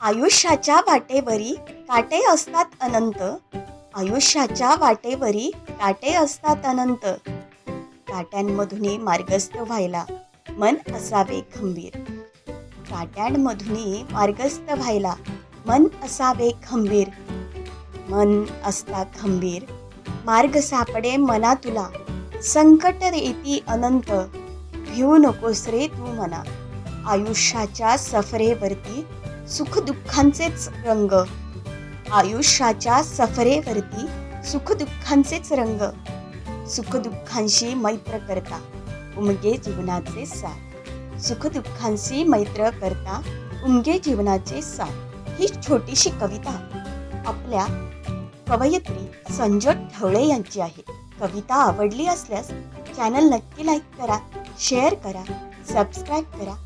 आयुष्याच्या वाटेवरी काटे असतात अनंत. आयुष्याच्या वाटेवरी काटे असतात अनंत. काट्यांमधून मार्गस्थ व्हायला मन असावे खंबीर. काट्यांमधून मार्गस्थ व्हायला मन असावे खंबीर. मन असता खंबीर. मार्ग सापडे मना तुला संकट येती अनंत. घेऊ नकोस रे तू मना. आयुष्याच्या सफरेवरती सुखदुःखांचेच रंग. आयुष्याच्या सफरेवरती सुखदुःखांचेच रंग. सुखदुःखांशी मैत्र करता उमगे जीवनाचे साथ. सुखदुःखांशी मैत्र करता उमगे जीवनाचे साथ. ही छोटीशी कविता आपल्या कवयित्री संजय ठवळे यांची आहे. कविता आवडली असल्यास चॅनल नक्की लाईक करा शेअर करा सबस्क्राईब करा.